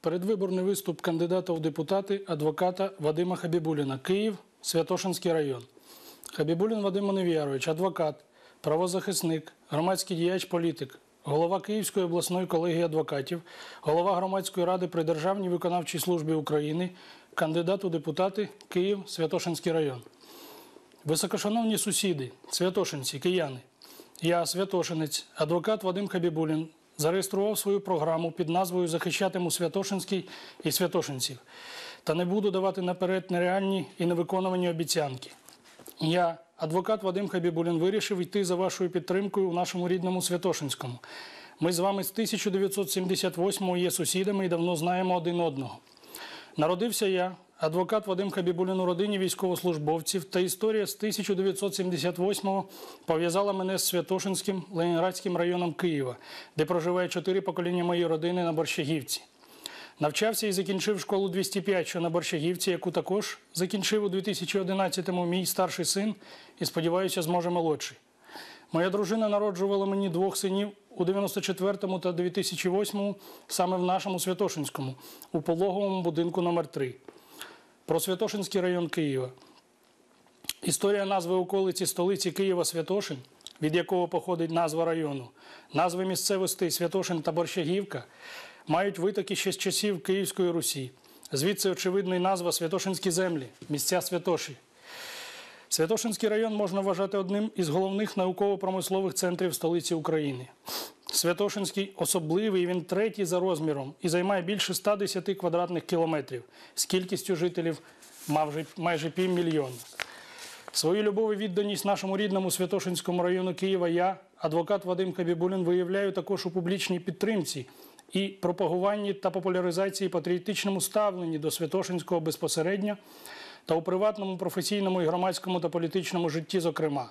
передвиборний виступ кандидата у депутати адвоката Вадима Хабібуліна, Київ, Святошинський район. Хабібулін Вадим Онев'ярович, адвокат, правозахисник, громадський діяч, політик, голова Київської обласної колегії адвокатів, голова громадської ради при Державній виконавчій службі України, кандидат у депутати Київ, Святошинський район. Високошановні сусіди, святошинці, кияни. Я, святошинець, адвокат Вадим Хабібулін, зареєстрував свою програму під назвою Захищатиму Святошинський і Святошинців та не буду давати наперед нереальні і невиконувані обіцянки. Я, адвокат Вадим Хабібулін, вирішив йти за вашою підтримкою у нашому рідному Святошинському. Ми з вами з 1978-го є сусідами і давно знаємо один одного. Народився я, адвокат Вадим Хабібулін у родині військовослужбовців, та історія з 1978-го пов'язала мене з Святошинським Ленінградським районом Києва, де проживає чотири покоління моєї родини на Борщагівці. Навчався і закінчив школу 205, що на Борщагівці, яку також закінчив у 2011-му мій старший син і, сподіваюся, зможе молодший. Моя дружина народжувала мені двох синів у 94-му та 2008-му саме в нашому Святошинському, у пологовому будинку номер 3 Про Святошинський район Києва. Історія назви околиці столиці Києва Святошин, від якого походить назва району, назви місцевостей Святошин та Борщагівка, мають витоки ще з часів Київської Русі. Звідси очевидна й назва Святошинські землі, місця Святоші. Святошинський район можна вважати одним із головних науково-промислових центрів столиці України. Святошинський особливий, він третій за розміром і займає більше 110 квадратних кілометрів з кількістю жителів майже, майже півмільйона. Свою любов і відданість нашому рідному Святошинському району Києва я, адвокат Вадим Хабібулін, виявляю також у публічній підтримці і пропагуванні та популяризації патріотичному ставленні до Святошинського безпосередньо та у приватному, професійному і громадському та політичному житті, зокрема,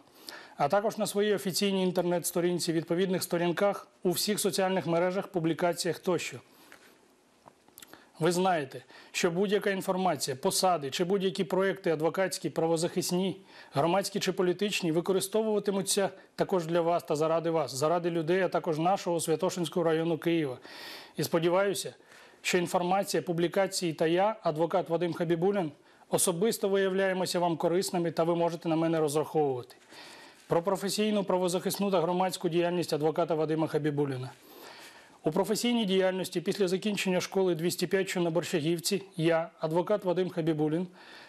а також на своїй офіційній інтернет-сторінці, відповідних сторінках у всіх соціальних мережах, публікаціях тощо. Ви знаєте, що будь-яка інформація, посади чи будь-які проекти адвокатські, правозахисні, громадські чи політичні використовуватимуться також для вас та заради вас, заради людей, а також нашого Святошинського району Києва. І сподіваюся, що інформація, публікації та я, адвокат Вадим Хабібулін, особисто виявляємося вам корисними та ви можете на мене розраховувати. Про професійну, правозахисну та громадську діяльність адвоката Вадима Хабібуліна. У професійній діяльності після закінчення школи 205, що на Борщагівці, я, адвокат Вадим Хабібулін,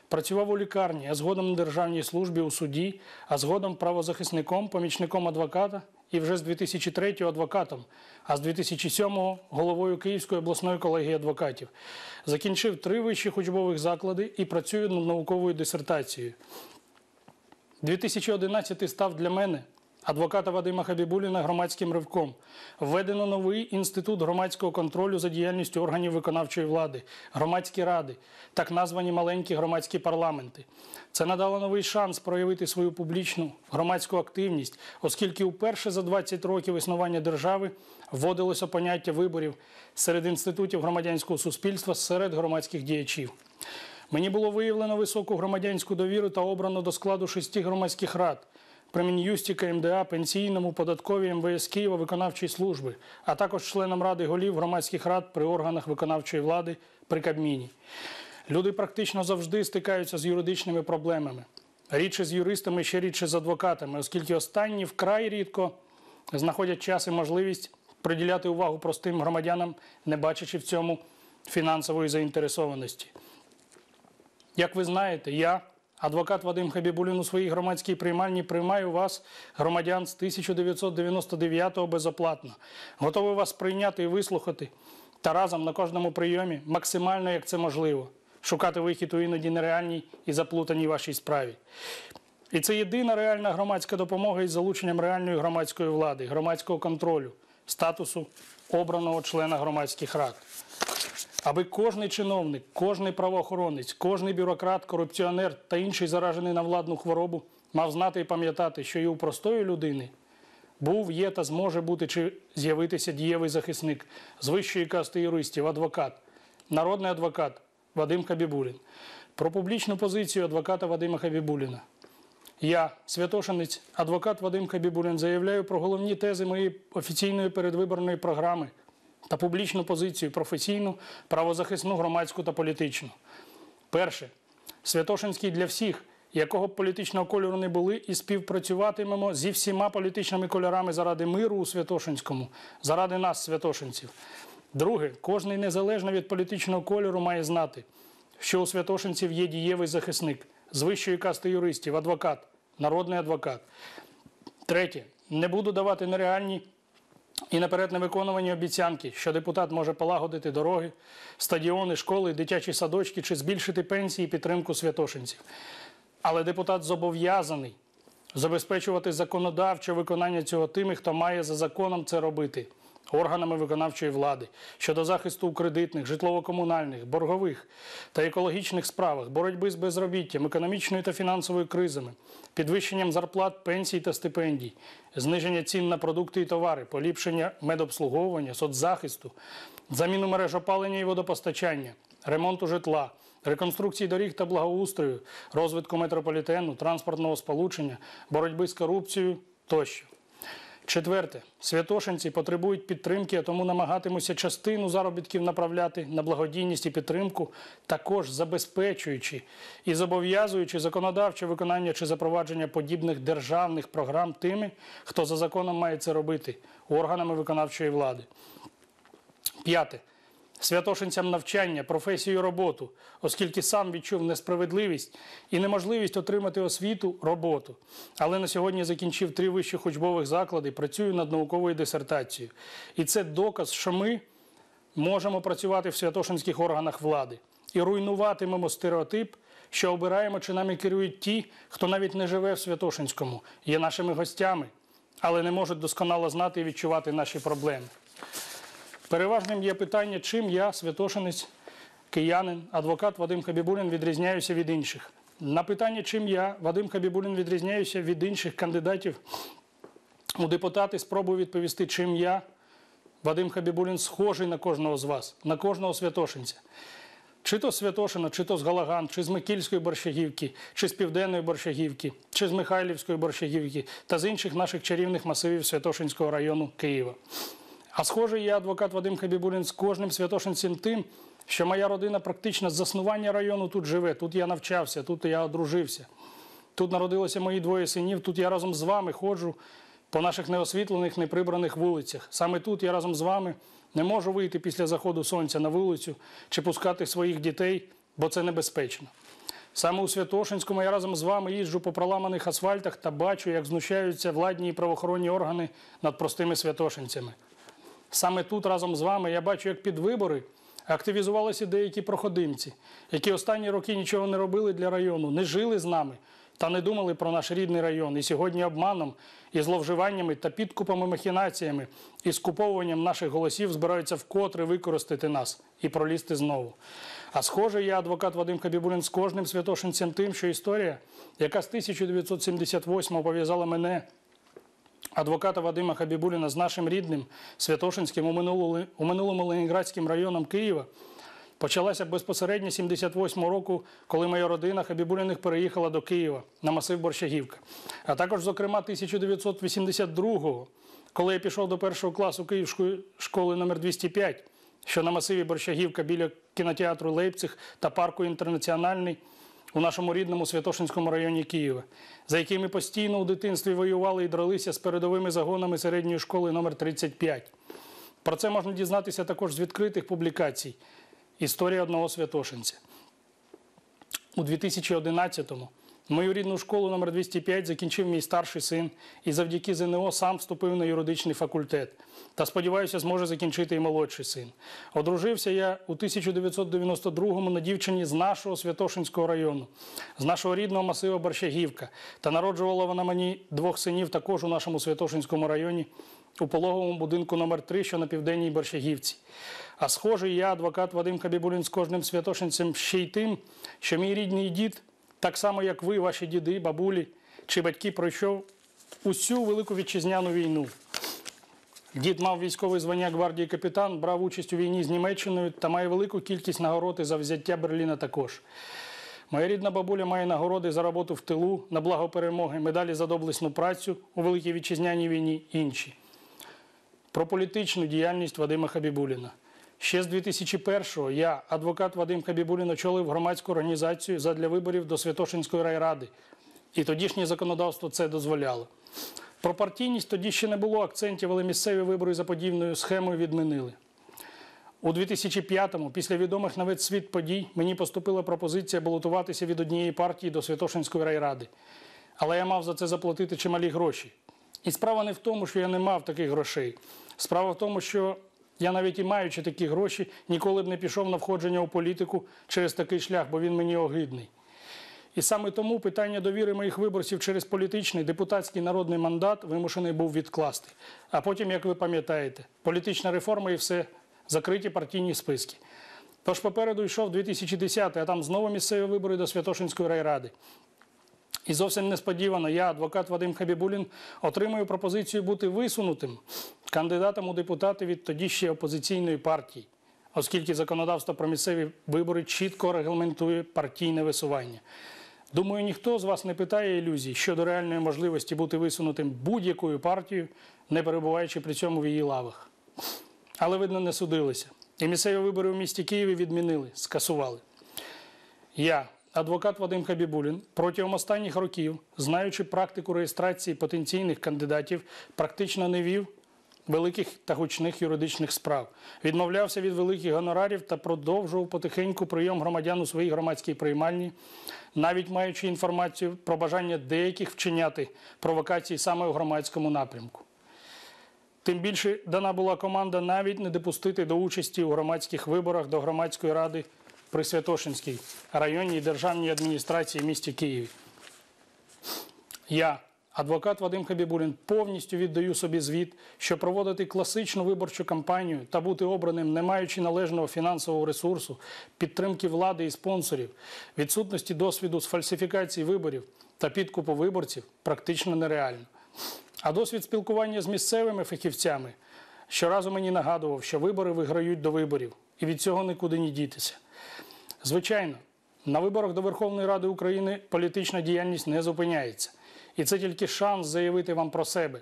працював у лікарні, а згодом на державній службі у суді, а згодом правозахисником, помічником адвоката і вже з 2003-го адвокатом, а з 2007-го головою Київської обласної колегії адвокатів. Закінчив три вищих учбових заклади і працюю над науковою дисертацією. 2011 став для мене, адвоката Вадима Хабібуліна, громадським ривком. Введено новий інститут громадського контролю за діяльністю органів виконавчої влади, громадські ради, так названі маленькі громадські парламенти. Це надало новий шанс проявити свою публічну громадську активність, оскільки вперше за 20 років існування держави вводилося поняття виборів серед інститутів громадянського суспільства серед громадських діячів. Мені було виявлено високу громадянську довіру та обрано до складу шести громадських рад при Мін'юсті КМДА, пенсійному, податковій МВС Києва, виконавчої служби, а також членам ради голів громадських рад при органах виконавчої влади при Кабміні. Люди практично завжди стикаються з юридичними проблемами. Рідше з юристами, ще рідше з адвокатами, оскільки останні вкрай рідко знаходять час і можливість приділяти увагу простим громадянам, не бачачи в цьому фінансової заінтересованості. Як ви знаєте, я, адвокат Вадим Хабібулін, у своїй громадській приймальні приймаю вас, громадян з 1999-го безоплатно. Готовий вас прийняти і вислухати та разом на кожному прийомі, максимально як це можливо, шукати вихід у іноді нереальній і заплутаній вашій справі. І це єдина реальна громадська допомога із залученням реальної громадської влади, громадського контролю, статусу обраного члена громадських рад аби кожний чиновник, кожний правоохоронець, кожний бюрократ, корупціонер та інший заражений на владну хворобу мав знати і пам'ятати, що і у простої людини був, є та зможе бути чи з'явитися дієвий захисник з вищої касти юристів, адвокат, народний адвокат Вадим Хабібулін. Про публічну позицію адвоката Вадима Хабібуліна. Я, святошинець, адвокат Вадим Хабібулін, заявляю про головні тези моєї офіційної передвиборної програми та публічну позицію професійну, правозахисну, громадську та політичну. Перше. Святошинський для всіх, якого б політичного кольору не були, і співпрацюватимемо зі всіма політичними кольорами заради миру у Святошинському, заради нас, святошинців. Друге, кожний незалежно від політичного кольору має знати, що у святошинців є дієвий захисник з вищої касти юристів, адвокат, народний адвокат. Третє, не буду давати нереальні і наперед невиконувані обіцянки, що депутат може полагодити дороги, стадіони, школи, дитячі садочки чи збільшити пенсії і підтримку святошинців. Але депутат зобов'язаний забезпечувати законодавче виконання цього тими, хто має за законом це робити органами виконавчої влади щодо захисту у кредитних, житлово-комунальних, боргових та екологічних справах, боротьби з безробіттям, економічною та фінансовою кризами, підвищенням зарплат, пенсій та стипендій, зниження цін на продукти і товари, поліпшення медобслуговування, соцзахисту, заміну мереж опалення і водопостачання, ремонту житла. Реконструкції доріг та благоустрою, розвитку метрополітену, транспортного сполучення, боротьби з корупцією тощо. Четверте, святошинці потребують підтримки, а тому намагатимуся частину заробітків направляти на благодійність і підтримку, також забезпечуючи і зобов'язуючи законодавче виконання чи запровадження подібних державних програм тими, хто за законом має це робити органами виконавчої влади. П'яте. Святошинцям навчання, професію, роботу, оскільки сам відчув несправедливість і неможливість отримати освіту, роботу. Але на сьогодні закінчив три вищих учбових заклади, працюю над науковою дисертацією. І це доказ, що ми можемо працювати в святошинських органах влади і руйнуватимемо стереотип, що обираємо чи нами керують ті, хто навіть не живе в Святошинському, є нашими гостями, але не можуть досконало знати і відчувати наші проблеми. Переважним є питання, чим я, святошинець, киянин, адвокат Вадим Хабібулін відрізняюся від інших. На питання, чим я, Вадим Хабібулін, відрізняюся від інших кандидатів у депутати, спробую відповісти, чим я, Вадим Хабібулін, схожий на кожного з вас, на кожного святошинця. Чи то з Святошина, чи то з Галаган, чи з Микільської борщагівки, чи з Південної борщагівки, чи з Михайлівської борщагівки та з інших наших чарівних масивів Святошинського району Києва. А схожий я адвокат Вадим Хабібулін з кожним святошинцем тим, що моя родина практично з заснування району тут живе, тут я навчався, тут я одружився. Тут народилося мої двоє синів, тут я разом з вами ходжу по наших неосвітлених, неприбраних вулицях. Саме тут я разом з вами не можу вийти після заходу сонця на вулицю чи пускати своїх дітей, бо це небезпечно. Саме у Святошинському я разом з вами їжджу по проламаних асфальтах та бачу, як знущаються владні і правоохоронні органи над простими святошинцями. Саме тут разом з вами я бачу, як під вибори активізувалися деякі проходимці, які останні роки нічого не робили для району, не жили з нами та не думали про наш рідний район. І сьогодні обманом і зловживаннями та підкупами махінаціями і скуповуванням наших голосів збираються вкотре використати нас і пролізти знову. А схоже, я адвокат Вадим Хабібулін з кожним святошинцем тим, що історія, яка з 1978 пов'язала мене адвоката Вадима Хабібуліна з нашим рідним Святошинським у минулому, у минулому Ленінградським районом Києва почалася безпосередньо 78-го року, коли моя родина Хабібуліних переїхала до Києва на масив Борщагівка. А також, зокрема, 1982-го, коли я пішов до першого класу Київської школи номер 205, що на масиві Борщагівка біля кінотеатру Лейпциг та парку Інтернаціональний у нашому рідному Святошинському районі Києва, за який ми постійно у дитинстві воювали і дралися з передовими загонами середньої школи номер 35. Про це можна дізнатися також з відкритих публікацій Історія одного святошинця. У 2011-му мою рідну школу номер 205 закінчив мій старший син і завдяки ЗНО сам вступив на юридичний факультет. Та сподіваюся, зможе закінчити і молодший син. Одружився я у 1992-му на дівчині з нашого Святошинського району, з нашого рідного масиву Борщагівка. Та народжувала вона мені двох синів також у нашому Святошинському районі у пологовому будинку номер 3 що на південній Борщагівці. А схожий я, адвокат Вадим Кабібулін, з кожним святошинцем ще й тим, що мій рідний дід, так само як ви, ваші діди, бабулі чи батьки, пройшов усю велику вітчизняну війну. Дід мав військове звання гвардії капітан, брав участь у війні з Німеччиною та має велику кількість нагород за взяття Берліна також. Моя рідна бабуля має нагороди за роботу в тилу на благо перемоги, медалі за доблесну працю у Великій Вітчизняній війні інші. про політичну діяльність Вадима Хабібуліна. Ще з 2001-го я, адвокат Вадим Хабібулін, очолив громадську організацію задля виборів до Святошинської райради. І тодішнє законодавство це дозволяло. Про партійність тоді ще не було акцентів, але місцеві вибори за подібною схемою відмінили. У 2005-му, після відомих на весь світ подій, мені поступила пропозиція балотуватися від однієї партії до Святошинської райради. Але я мав за це заплатити чималі гроші. І справа не в тому, що я не мав таких грошей. Справа в тому, що я навіть і маючи такі гроші, ніколи б не пішов на входження у політику через такий шлях, бо він мені огидний. І саме тому питання довіри моїх виборців через політичний депутатський народний мандат вимушений був відкласти. А потім, як ви пам'ятаєте, політична реформа і все закриті партійні списки. Тож попереду йшов 2010, а там знову місцеві вибори до Святошинської райради. І зовсім несподівано я, адвокат Вадим Хабібулін, отримую пропозицію бути висунутим кандидатом у депутати від тоді ще опозиційної партії, оскільки законодавство про місцеві вибори чітко регламентує партійне висування. Думаю, ніхто з вас не питає ілюзій щодо реальної можливості бути висунутим будь-якою партією, не перебуваючи при цьому в її лавах. Але, видно, не судилися. І місцеві вибори у місті Києві відмінили, скасували. Я, адвокат Вадим Хабібулін, протягом останніх років, знаючи практику реєстрації потенційних кандидатів, практично не вів великих та гучних юридичних справ, відмовлявся від великих гонорарів та продовжував потихеньку прийом громадян у своїй громадській приймальні, навіть маючи інформацію про бажання деяких вчиняти провокації саме у громадському напрямку. Тим більше дана була команда навіть не допустити до участі у громадських виборах до громадської ради при Святошинській районній державній адміністрації місті Києві. Я, адвокат Вадим Хабібулін, повністю віддаю собі звіт, що проводити класичну виборчу кампанію та бути обраним, не маючи належного фінансового ресурсу, підтримки влади і спонсорів, відсутності досвіду з фальсифікації виборів та підкупу виборців практично нереально. А досвід спілкування з місцевими фахівцями щоразу мені нагадував, що вибори виграють до виборів, і від цього нікуди не дітися. Звичайно, на виборах до Верховної Ради України політична діяльність не зупиняється. І це тільки шанс заявити вам про себе,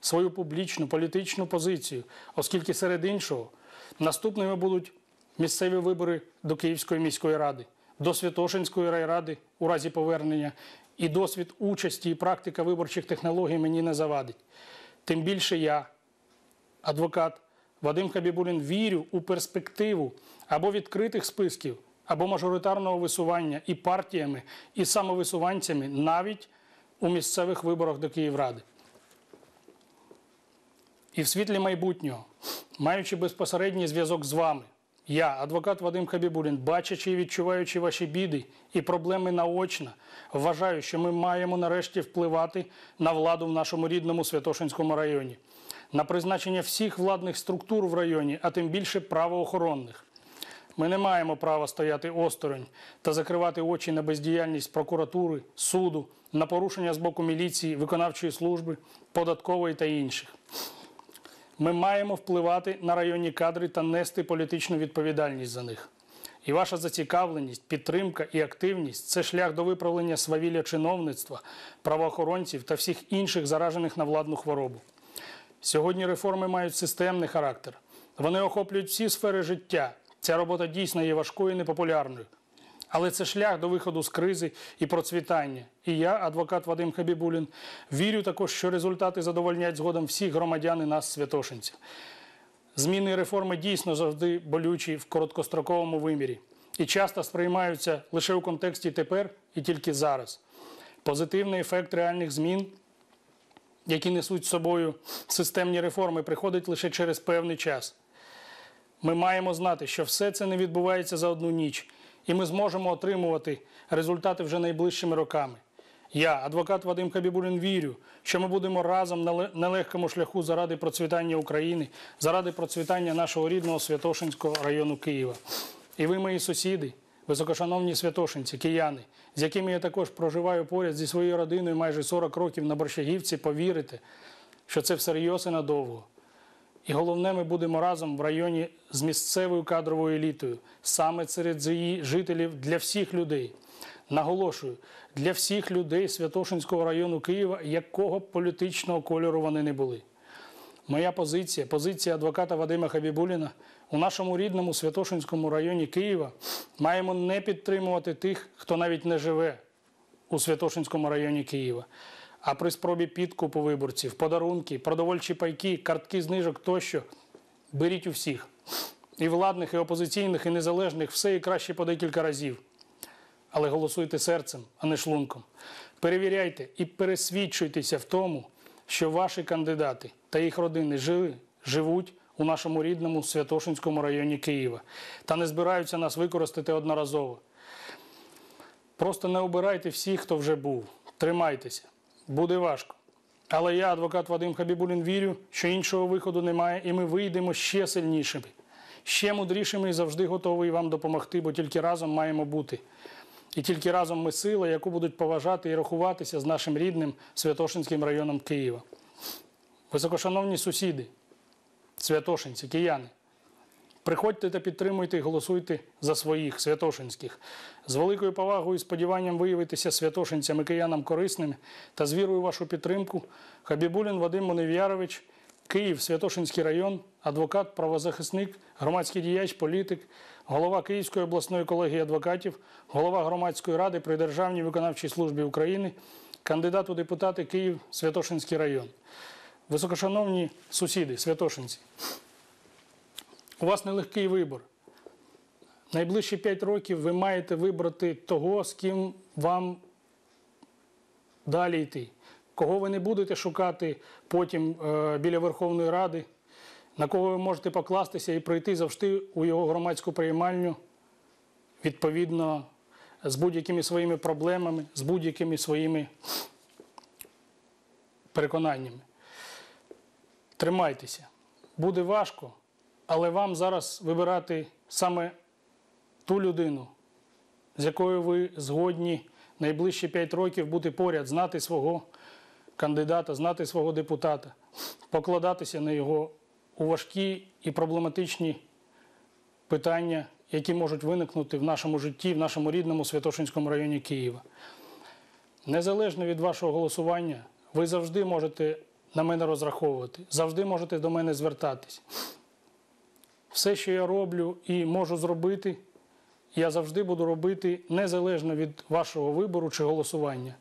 свою публічну політичну позицію, оскільки серед іншого наступними будуть місцеві вибори до Київської міської ради, до Святошинської райради у разі повернення, і досвід участі і практика виборчих технологій мені не завадить. Тим більше я, адвокат Вадим Хабібулін, вірю у перспективу або відкритих списків, або мажоритарного висування і партіями, і самовисуванцями навіть у місцевих виборах до Київради. І в світлі майбутнього, маючи безпосередній зв'язок з вами, я, адвокат Вадим Хабібулін, бачачи і відчуваючи ваші біди і проблеми наочно, вважаю, що ми маємо нарешті впливати на владу в нашому рідному Святошинському районі, на призначення всіх владних структур в районі, а тим більше правоохоронних. Ми не маємо права стояти осторонь та закривати очі на бездіяльність прокуратури, суду, на порушення з боку міліції, виконавчої служби, податкової та інших. Ми маємо впливати на районні кадри та нести політичну відповідальність за них. І ваша зацікавленість, підтримка і активність це шлях до виправлення свавілля чиновництва, правоохоронців та всіх інших заражених на владну хворобу. Сьогодні реформи мають системний характер. Вони охоплюють всі сфери життя. Ця робота дійсно є важкою і непопулярною. Але це шлях до виходу з кризи і процвітання. І я, адвокат Вадим Хабібулін, вірю також, що результати задовольнять згодом всіх громадян і нас, святошинців. Зміни реформи дійсно завжди болючі в короткостроковому вимірі і часто сприймаються лише у контексті тепер і тільки зараз. Позитивний ефект реальних змін, які несуть з собою системні реформи, приходить лише через певний час. Ми маємо знати, що все це не відбувається за одну ніч, і ми зможемо отримувати результати вже найближчими роками. Я, адвокат Вадим Хабібулін, вірю, що ми будемо разом на ле- нелегкому шляху заради процвітання України, заради процвітання нашого рідного Святошинського району Києва. І ви, мої сусіди, високошановні святошинці, кияни, з якими я також проживаю поряд зі своєю родиною майже 40 років на Борщагівці, повірите, що це всерйоз і надовго. І головне, ми будемо разом в районі з місцевою кадровою елітою, саме серед її жителів для всіх людей. Наголошую, для всіх людей Святошинського району Києва, якого політичного кольору вони не були. моя позиція, позиція адвоката Вадима Хабібуліна у нашому рідному Святошинському районі Києва маємо не підтримувати тих, хто навіть не живе у Святошинському районі Києва. А при спробі підкупу виборців, подарунки, продовольчі пайки, картки знижок тощо беріть у всіх. І владних, і опозиційних, і незалежних, все і краще по декілька разів. Але голосуйте серцем, а не шлунком. Перевіряйте і пересвідчуйтеся в тому, що ваші кандидати та їх родини жили, живуть у нашому рідному Святошинському районі Києва та не збираються нас використати одноразово. Просто не обирайте всіх, хто вже був. Тримайтеся. Буде важко. Але я, адвокат Вадим Хабібулін, вірю, що іншого виходу немає, і ми вийдемо ще сильнішими, ще мудрішими і завжди готові вам допомогти, бо тільки разом маємо бути. І тільки разом ми сила, яку будуть поважати і рахуватися з нашим рідним Святошинським районом Києва. Високошановні сусіди, святошинці, кияни, приходьте та підтримуйте і голосуйте за своїх святошинських. З великою повагою і сподіванням виявитися святошинцям і киянам корисними та з вірою вашу підтримку Хабібулін Вадим Монев'ярович, Київ, Святошинський район, адвокат, правозахисник, громадський діяч, політик, голова Київської обласної колегії адвокатів, голова громадської ради при Державній виконавчій службі України, кандидат у депутати Київ, Святошинський район. Високошановні сусіди, святошинці, у вас нелегкий вибор. Найближчі 5 років ви маєте вибрати того, з ким вам далі йти. Кого ви не будете шукати потім е, біля Верховної Ради, на кого ви можете покластися і прийти завжди у його громадську приймальню, відповідно, з будь-якими своїми проблемами, з будь-якими своїми переконаннями. Тримайтеся. Буде важко, але вам зараз вибирати саме ту людину, з якою ви згодні найближчі 5 років бути поряд, знати свого кандидата, знати свого депутата, покладатися на його у важкі і проблематичні питання, які можуть виникнути в нашому житті, в нашому рідному Святошинському районі Києва. Незалежно від вашого голосування, ви завжди можете на мене розраховувати, завжди можете до мене звертатись. Все, що я роблю і можу зробити, я завжди буду робити незалежно від вашого вибору чи голосування.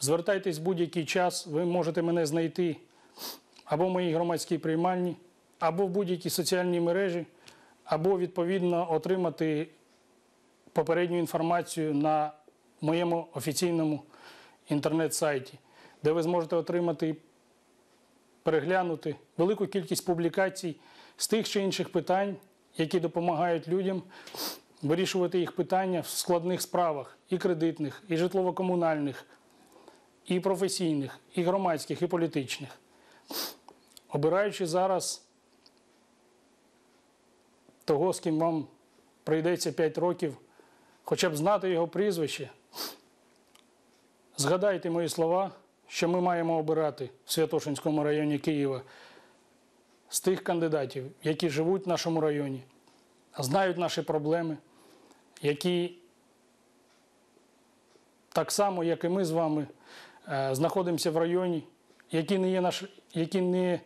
Звертайтесь в будь-який час, ви можете мене знайти або в моїй громадській приймальні, або в будь-якій соціальній мережі, або відповідно отримати попередню інформацію на моєму офіційному інтернет-сайті, де ви зможете отримати переглянути велику кількість публікацій з тих чи інших питань, які допомагають людям вирішувати їх питання в складних справах і кредитних, і житлово-комунальних, і професійних, і громадських, і політичних. Обираючи зараз того, з ким вам прийдеться 5 років, хоча б знати його прізвище, згадайте мої слова, що ми маємо обирати в Святошинському районі Києва з тих кандидатів, які живуть в нашому районі, знають наші проблеми, які так само, як і ми з вами, е, знаходимося в районі, які не є наш, які не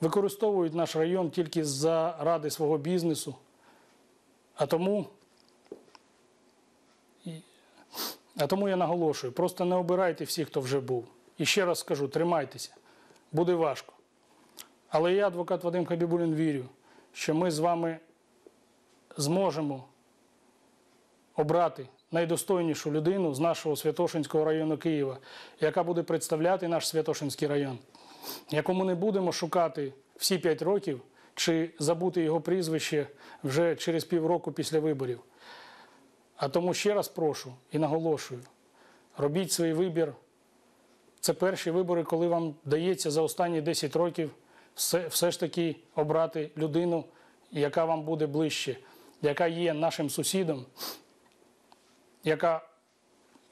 використовують наш район тільки заради свого бізнесу. А тому, а тому я наголошую, просто не обирайте всіх, хто вже був. І ще раз скажу, тримайтеся, буде важко. Але я, адвокат Вадим Хабібулін, вірю, що ми з вами зможемо обрати найдостойнішу людину з нашого Святошинського району Києва, яка буде представляти наш Святошинський район, якому не будемо шукати всі п'ять років чи забути його прізвище вже через півроку після виборів. А тому ще раз прошу і наголошую: робіть свій вибір. Це перші вибори, коли вам дається за останні 10 років все, все ж таки обрати людину, яка вам буде ближче, яка є нашим сусідом, яка,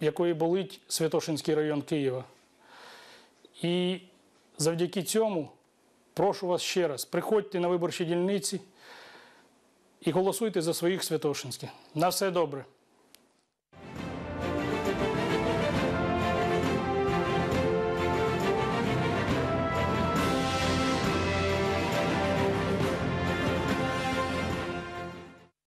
якої болить Святошинський район Києва. І завдяки цьому прошу вас ще раз, приходьте на виборчі дільниці і голосуйте за своїх святошинських. На все добре.